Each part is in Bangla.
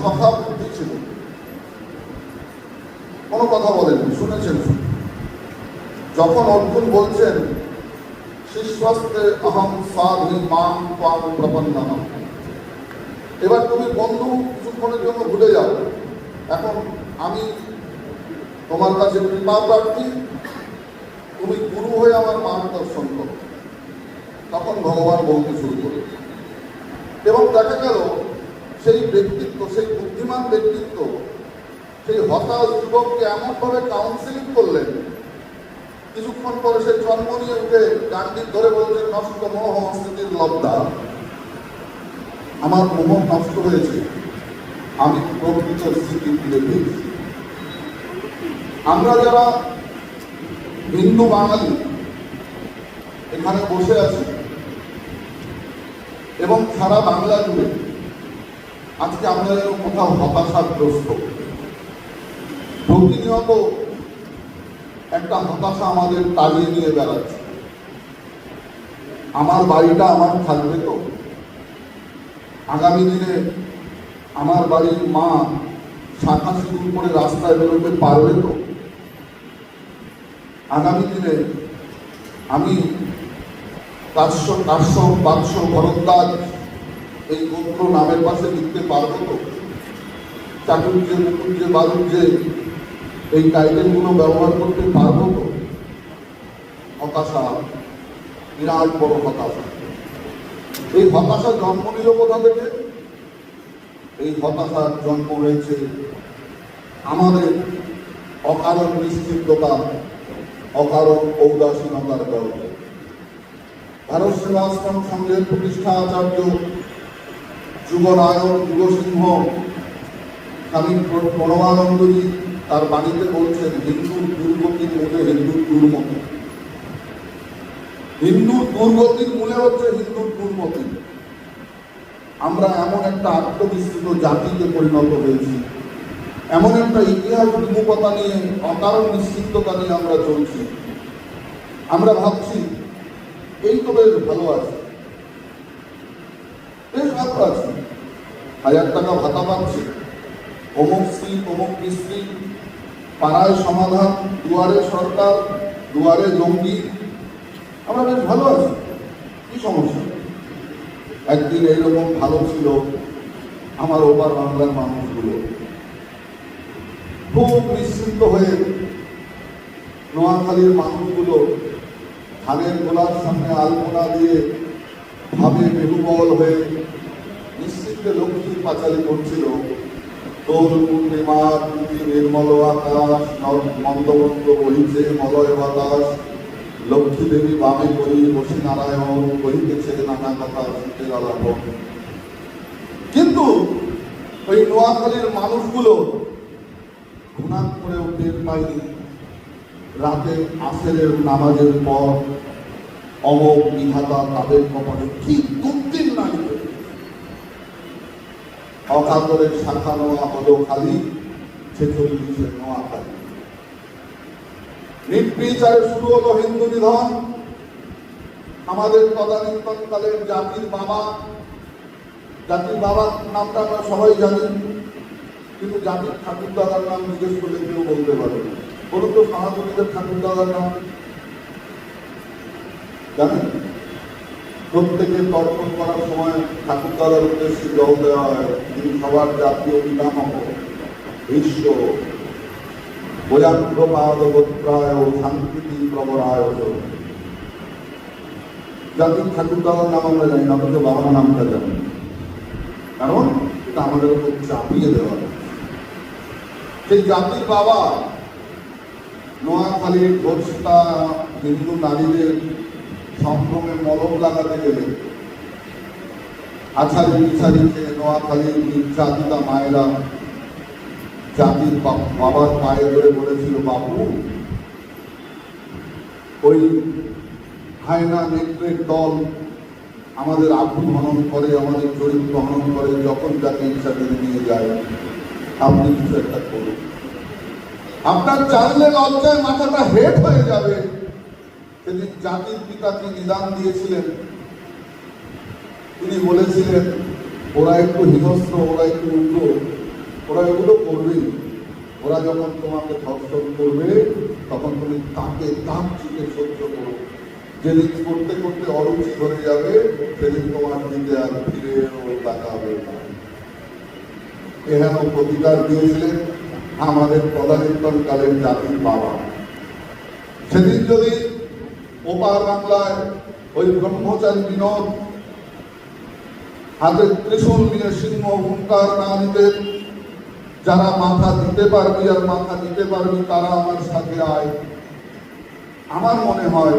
সখা বুদ্ধি ছিল কোনো কথা বলেননি, শুনেছেন। যখন অর্জুন বলছেন শিষ্যস্তে অহম সাধু মাম পাম প্রপন্নম এবার তুমি বন্ধু কিছুক্ষণের জন্য ভুলে যাও। এখন আমি তোমার কাছে কৃপা প্রার্থী, তুমি গুরু হয়ে আমার মার্গদর্শন করো। তখন ভগবান বলতে শুরু করে এবং দেখা গেল সেই ব্যক্তিত্ব, সেই বুদ্ধিমান ব্যক্তিত্ব, সেই হতাশ যুবককে এমনভাবে কাউন্সিলিং করলেন। কিছুক্ষণ পরে সে জন্ম নিয়ে উঠে গান্ডিক ধরে বলছেন নষ্ট মোহ সংস্কৃতির লব্ধা। আমার মোহ নষ্ট হয়েছে। আমি প্রকৃত স্থিতি ফিরে পেয়েছি। আমরা যারা হিন্দু বাঙালি, এখানে বসে আছি এবং সারা বাংলা জুড়ে আজকে আমরা যেন কোথাও হতাশাগ্রস্ত। প্রতিনিয়ত একটা হতাশা আমাদের তাড়িয়ে নিয়ে বেড়াচ্ছে। আমার বাড়িটা আমার থাকবে তো? আগামী দিনে আমার বাড়ির মা শাখা সিঁদুর করে রাস্তায় বেরোতে পারবে তো? আগামী দিনে আমি কাশ্য কাশ্য বাৎস ভরদ্বাজ এই গোত্র নামের পাশে লিখতে পারব তো চাটুর্যে মুকুর্যে বালুর্যে এই টাইটেলগুলো ব্যবহার করতে পারব তো হতাশা, বিরাট বড় হতাশা। এই হতাশা জন্ম নিল কোথা থেকে? এই হতাশার জন্ম হয়েছে আমাদের অকারণ নিশ্চিততা অকারণ ঔদাসীনতার গল্পে। ভারত সেবাশ্রম সংঘের প্রতিষ্ঠা আচার্য যুবনায়ক যুবসিংহ স্বামী প্রণবানন্দজি তার বাড়িতে বলছেন হিন্দুর দুর্গতির মূলে হিন্দুর দুর্মতি হিন্দুর দুর্গতির মূলে হচ্ছে হিন্দুর দুর্মতি আমরা এমন একটা আত্মবিস্তৃত জাতিতে পরিণত হয়েছি। এমন একটা ইতিহাস বিমুখতা নিয়ে অকারণ নিশ্চিততা নিয়ে আমরা চলছি। আমরা ভাবছি, এই তো বেশ ভালো আছে। বেশ ভালো আছে। হাজার টাকা ভাতা পাচ্ছে অমুক স্ত্রী অমুক স্ত্রী, পাড়ায় সমাধান, দুয়ারে সরকার, দুয়ারে জঙ্গি। আমরা বেশ ভালো আছি। কি সমস্যা? একদিন এইরকম ভালো ছিল আমার ওপার বাংলার মানুষগুলো। খুব নিশ্চিন্ত হয়ে নোয়াখালীর মানুষগুলো ধানের গোলার সামনে আলপনা দিয়ে ভাবে মেরুবল হয়ে নিশ্চিন্তে লক্ষ্মীর পাঁচালি করছিল দোল পূর্ণিমার নির্মল আকাশ নব- মন্দমন্দ বহিছে মলয় বাতাস। লক্ষ্মী দেবী বামে করি বসে নারায়ণ কহিতেছে নানা কথা শীতের আলাপন কিন্তু ওই নোয়াখালীর মানুষগুলো ঘুণান করেও টের পায়নি। রাতে আসরের নামাজের পর অমক বিধাতা তাদের কপালে কি লিখে অকাতরের শাখা নোয়া হলো খালি ছেচল্লিশের নোয়া খালি। নির্বিচারে শুরু হলো হিন্দু নিধন আমাদের তদানীন্তনকালের জাতির বাবা, জাতির বাবার নামটা আমরা সবাই জানি, কিন্তু জাতির ঠাকুর দাদার নাম জিজ্ঞেস করলে কেউ বলতে পারে বলুন তো সনাতনীদের ঠাকুর দাদার নাম। জানেন? প্রত্যেকে তর্পণ করার সময় ঠাকুর দাদার উদ্দেশ্যে জল দেওয়া হয়। তিনি সবার জাতীয় পিতামহ বিশ্ব বোজাগ্রপাদ গোত্রায় শান্তি প্রবরায় জাতির ঠাকুর দাদার নাম আমরা জানি না, অথচ বাবার নামটা জানি। কারণ এটা আমাদের উপর চাপিয়ে দেওয়া সেই জাতির বাবা নোয়াখালীর ধর্ষিতা হিন্দু নারীদের সম্ভ্রমে মলম লাগাতে গেলে আছাড়ি খেয়ে নোয়াখালীর নির্যাতিতা মায়েরা জাতির বাবার পায়ে ধরে বলেছিল, বাবু, ওই হায়না নেকড়ের দল আমাদের আবু হনন করে, আমাদের চরিত্র হনন করে, যখন যাকে ইচ্ছা করে নিয়ে যায়, আপনি কিছু একটা করুন। আপনার জানলে লজ্জায় মাথাটা হেট হয়ে যাবে। সেদিন জাতির পিতাকে নিদান দিয়েছিলেন। তিনি বলেছিলেন, ওরা একটু হিংস্র, ওরা একটু উগ্র, ওরা এগুলো করবেই। ওরা যখন তোমাকে ধর্ষণ করবে, তখন তুমি তাকে তাপ চিকে সহ্য করো। যেদিন করতে করতে অরুচি ধরে যাবে, সেদিন তোমার দিকে আর ফিরেও তাকাবে না। এহেন প্রতিকার দিয়েছিলেন আমাদের তদানীন্তন কালের জাতির বাবা। সেদিন যদি ওপার বাংলায় ওই ব্রহ্মচারী বিনোদ। হাতে ত্রিশূল নিয়ে সিংহ হুঙ্কার না দিতেন। যারা মাথা দিতে পারবি আর মাথা দিতে পারবি, তারা আমার সাথে আয়। আমার মনে হয়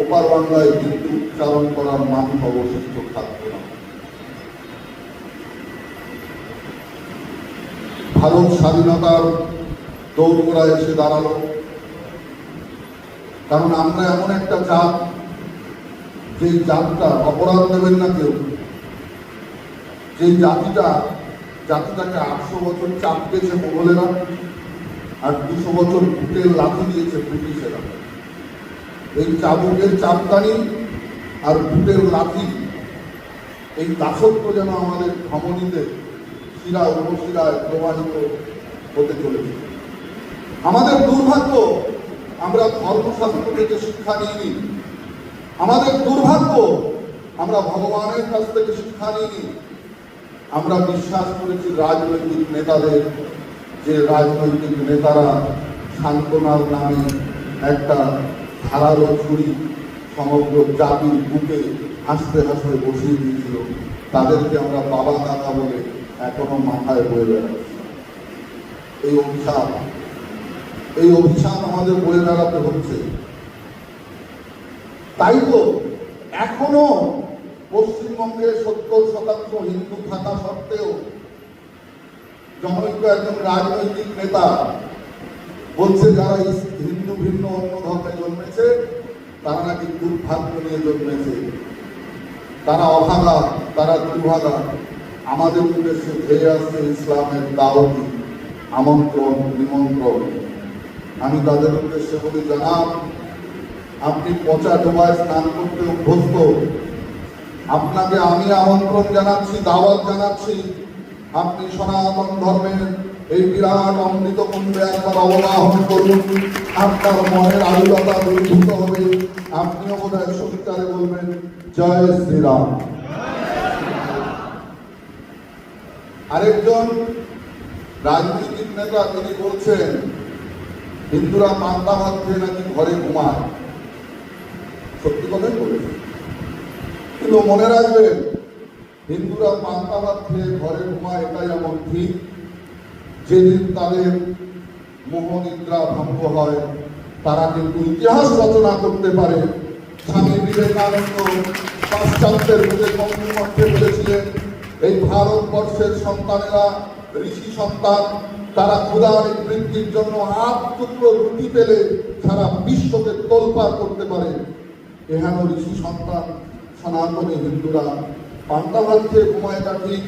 ওপার বাংলায় কিন্তু উচ্চারণ করার মানুষ অবশিষ্ট থাকতো না। ভারত স্বাধীনতার দৌড়গোড়া এসে দাঁড়াল। কারণ আমরা এমন একটা জাত, যে জাতটা অপরাধ নেবেন না কেউ। যে জাতিটা, জাতিটাকে আটশো বছর চাপ দিয়েছে মোগলেরা আর দুশো বছর বুকের লাথি দিয়েছে ব্রিটিশেরা। এই চাবুকের চাপদানি আর বুকের লাথি, এই দাসত্ব যেন আমাদের ধমনীতে শিরা উপশিরায় প্রবাহিত হতে চলেছে। আমাদের দুর্ভাগ্য আমরা ধর্মশাস্ত্র থেকে শিক্ষা নিইনি আমাদের দুর্ভাগ্য, আমরা ভগবানের কাছ থেকে শিক্ষা নিইনি আমরা বিশ্বাস করেছি রাজনৈতিক নেতাদের, যে রাজনৈতিক নেতারা সান্ত্বনার নামে একটা ধারালো ছুরি সমগ্র জাতির বুকে হাসতে হাসতে বসিয়ে দিয়েছিল। তাদেরকে আমরা বাবা দাদা বলে এখনও মাথায় বয়ে বেড়াচ্ছি। এই অভিশাপ এই অভিশাপ আমাদের বয়ে বেড়াতে হচ্ছে। তাই তো এখনও পশ্চিমবঙ্গে সত্তর শতাংশ হিন্দু থাকা সত্ত্বেও জনৈক একজন রাজনৈতিক নেতা বলছে, যারা হিন্দু ভিন্ন অন্য ধর্মে জন্মেছে, তারা নাকি দুর্ভাগ্য নিয়ে জন্মেছে। তারা অভাগা, তারা দুর্ভাগা আমাদের উদ্দেশ্যে ধেয়ে আসছে ইসলামের দাওয়াতি আমন্ত্রণ, নিমন্ত্রণ। আমি তাদের উদ্দেশ্যে বলি, জানাব, আপনি পচা ডোবায় স্নান করতে অভ্যস্ত। আপনাকে আমি আমন্ত্রণ জানাচ্ছি, দাওয়াত জানাচ্ছি। আপনি সনাতন ধর্মের এই বিরাট অমৃত কুণ্ডে একবার অবগাহন করুন। আপনার মনের আলুলতা দূরীভূত হবে। আপনিও বোধ হয় সবিতারে বলবেন, জয় শ্রীরাম। আরেকজন রাজনৈতিক নেতা তিনি বলছেন হিন্দুরা পান্তা ভাত খেয়ে নাকি ঘরে ঘুমায়? সত্যি কথাই বলে কিন্তু মনে রাখবেন, হিন্দুরা পান্তা ভাত খেয়ে ঘরে ঘুমায় এটাই এমন ঠিক, যেদিন তাদের মোহনিদ্রা ভঙ্গ হয়, তারা কিন্তু ইতিহাস রচনা করতে পারে। স্বামী বিবেকানন্দ পাশ্চাত্যের বুঝে কর্মকর্তে বলেছিলেন, এই ভারতবর্ষের সন্তানেরা ঋষি সন্তান তারা ক্ষুদার বৃদ্ধির জন্য আট টুকরো রুটি পেলে সারা বিশ্বকে তোলপার করতে পারে। এহেন ঋষি সন্তান সনাতনী হিন্দুরা পান্তা ঘুমায় ঠিক।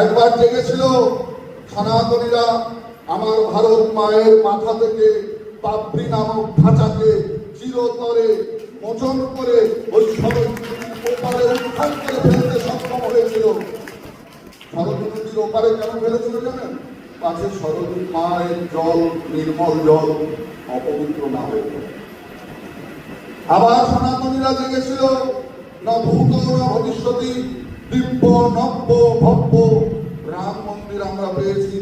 একবার জেগেছিল সনাতনীরা, আমার ভারত মায়ের মাথা থেকে পাপড়ি নামক ঢাঁচাকে চিরতরে মোচন করে ওই উত্থান করে ফেলতে সক্ষম হয়েছিল। সরস্বতীর ওপারে কেন ফেলেছিল জানেন পাশে সরস্বতী মায়ের জল, নির্মল জল, অপবিত্র না হয়ে। আবার সনাতনীরা জেগেছিল না ভূত না ভবিষ্যতি দিব্য, নব্য, ভব্য, রাম মন্দির আমরা পেয়েছি